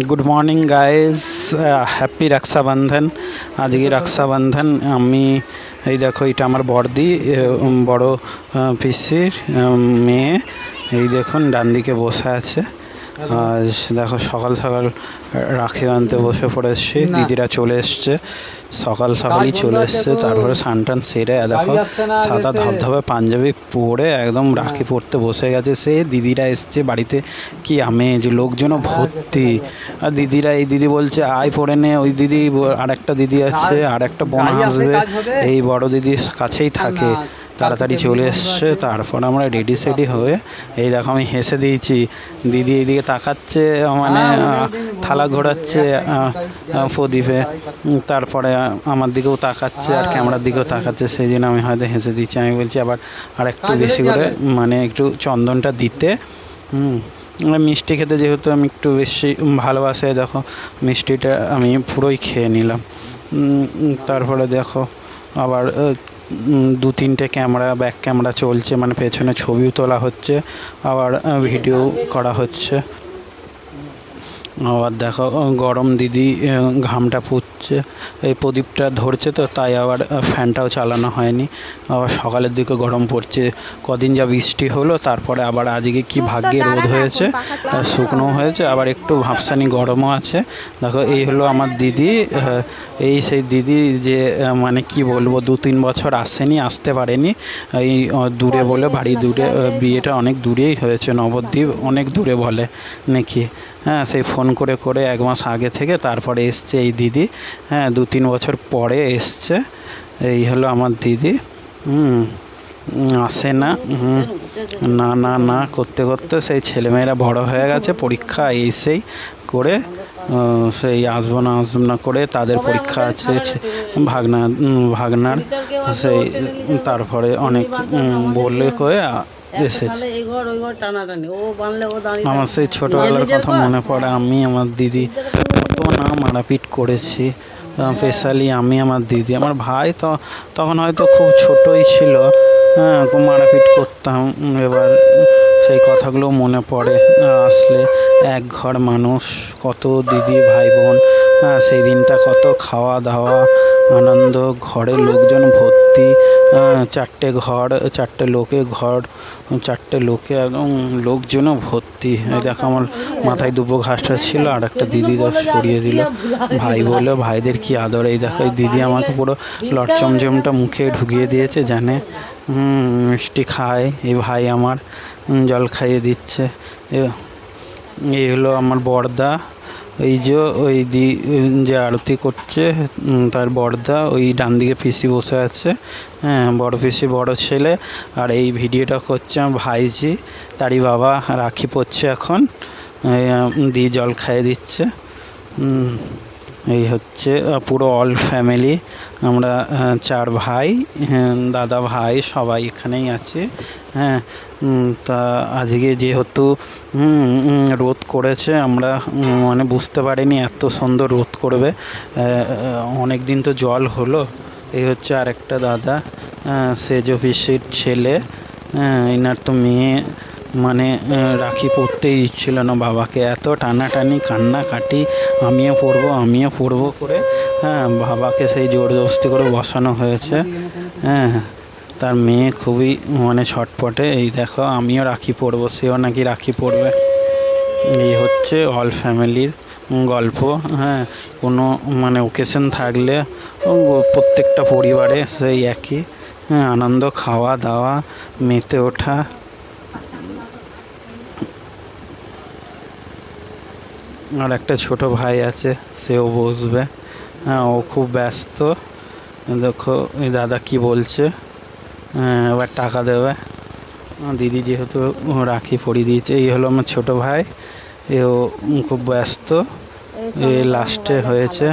Good morning guys happy Rakshabandhan আজকে রক্ষাবন্ধন আমি এই দেখো, এটা আমার বড়দি বড় পিসির মেয়ে। এই দেখুন ডান দিকে বসে আছে। দেখো সকাল সকাল রাখি আনতে বসে পড়েছি। দিদিরা চলে এসছে। সকাল সকালই চলে এসছে। তারপরে সানটান সেরে দেখো সাদা ধবধবে পাঞ্জাবি পরে একদম রাখি পরতে বসে গেছে। সে দিদিরা এসছে বাড়িতে। কি আমেজ লোকজনও ভর্তি। আর দিদিরা এই দিদি বলছে আয় পড়ে নে। ওই দিদি আর একটা দিদি আছে আর একটা বোন আসবে। এই বড় দিদির কাছেই থাকে। তাড়াতাড়ি চলে এসছে তারপর আমরা রেডি সেডি হয়ে এই দেখো আমি হেসে দিয়েছি দিদি এইদিকে তাকাচ্ছে মানে হ্যাঁ, থালা ঘোরাচ্ছে প্রদীপে তারপরে আমার দিকেও তাকাচ্ছে আর হ্যাঁ, ক্যামেরার দিকেও তাকাচ্ছে সেই জন্য আমি হয়তো হেসে দিচ্ছি আমি বলছি আবার আর একটু বেশি করে মানে একটু চন্দনটা দিতে হুম মিষ্টি খেতে যেহেতু আমি একটু বেশি ভালোবাসে দেখো মিষ্টিটা আমি পুরোই খেয়ে নিলাম তারপরে দেখো আবার দু তিনটে ক্যামেরা ব্যাক ক্যামেরা চলছে মানে পেছনে ছবিও তোলা হচ্ছে আবার ভিডিও করা হচ্ছে। আবার দেখো গরম দিদি ঘামটা পুচ্ছে এই প্রদীপটা ধরছে তো তাই আবার ফ্যানটাও চালানো হয়নি। আবার সকালের দিকে গরম পড়ছে। কদিন যা বৃষ্টি হলো তারপরে আবার আজকে কি ভাগ্যে রোদ হয়েছে শুকনো হয়েছে আবার একটু ভাবসানি গরমও আছে। দেখো এই হলো আমার দিদি এই সেই দিদি যে মানে কি বলব দু তিন বছর আসেনি আসতে পারেনি। এই দূরে বলে বাড়ি দূরে বিয়েটা অনেক দূরেই হয়েছে নবদ্বীপ অনেক দূরে বলে নাকি। হ্যাঁ সেই ফোন করে করে এক মাস আগে থেকে তারপরে এসছে এই দিদি। হ্যাঁ দু তিন বছর পরে এসছে। এই হলো আমার দিদি। হুম আসে না না না না করতে করতে সেই ছেলেমেয়েরা বড় হয়ে গেছে পরীক্ষা এই সেই করে সেই আসব না আসব না করে তাদের পরীক্ষা আছে ভাগনা ভাগনার সেই তারপরে অনেক উম, বললে আমার সেই ছোটোবেলার কথা মনে পড়ে। আমি আমার দিদি কত না মারাপিট করেছি। স্পেশালি আমি আমার দিদি। আমার ভাই তো তখন হয়তো খুব ছোটই ছিল। হ্যাঁ খুব মারাপিট করতাম। এবার সেই কথাগুলো মনে পড়ে। আসলে এক ঘর মানুষ কত দিদি ভাই বোন হ্যাঁ সেই দিনটা কত খাওয়া দাওয়া আনন্দ, ঘরে লোকজন ভর্তি চারটে ঘর, চারটে লোকে ঘর, চারটে লোকে একদম লোকজনও ভর্তি। দেখো আমার মাথায় দুপো ঘাসটা ছিল, আর একটা দিদি সরিয়ে দিল। ভাই বলল, ভাইদের কি আদর? এই দেখো, এই দিদি আমাকে পুরো লটচমচমটা মুখে ঢুকিয়ে দিয়েছে, জানে? মিষ্টি খায়, এই ভাই আমার জল খাইয়ে দিচ্ছে। এ- এই হলো আমার বড়দা। এই যে ওই দি, যে আরতি করছে তার বড়দা ওই ডান দিকে পিসি বসে আছে হ্যাঁ বড় পিসি, বড় ছেলে, আর এই ভিডিওটা করছে আমার ভাইজি, তারই বাবা, রাখি পড়ছে এখন দিয়ে জল খাইয়ে দিচ্ছে এই হচ্ছে পুরো অল ফ্যামিলি আমরা চার ভাই দাদা ভাই সবাই এখানেই আছে। হ্যাঁ তা আজকে যেহেতু রোদ করেছে আমরা মানে বুঝতে পারিনি এত সুন্দর রোদ করবে। অনেক দিন তো জল হলো। এই হচ্ছে আরেকটা দাদা সেজ অফিসের ছেলে। হ্যাঁ, এনার তো মেয়ে মানে রাখি পরতেই দিচ্ছিল না বাবাকে। এত টানাটানি, কান্নাকাটি, আমিও পরবো আমিও পরবো করে হ্যাঁ বাবাকে সেই জোর জবস্তি করে বসানো হয়েছে। হ্যাঁ তার মেয়ে খুবই মানে ছটপটে, এই দেখো, আমিও রাখি পরবো, সেও নাকি রাখি পরবে। এই হচ্ছে অল ফ্যামিলির গল্প হ্যাঁ কোনো মানে ওকেশন থাকলে প্রত্যেকটা পরিবারে সেই একই হ্যাঁ আনন্দ খাওয়া দাওয়া মেতে ওঠা আর একটা ছোট ভাই আছে সেও বসবে। হ্যাঁ ও খুব ব্যস্ত। দেখো এই দাদা কি বলছে? হ্যাঁ এবার টাকা দেবে। দিদি যেহেতু রাখি পরিয়ে দিয়েছে এই হলো আমার ছোট ভাই। এও খুব ব্যস্ত। এ লাস্টে হয়েছে।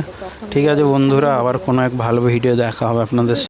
ঠিক আছে বন্ধুরা আবার কোনো এক ভালো ভিডিও দেখা হবে আপনাদের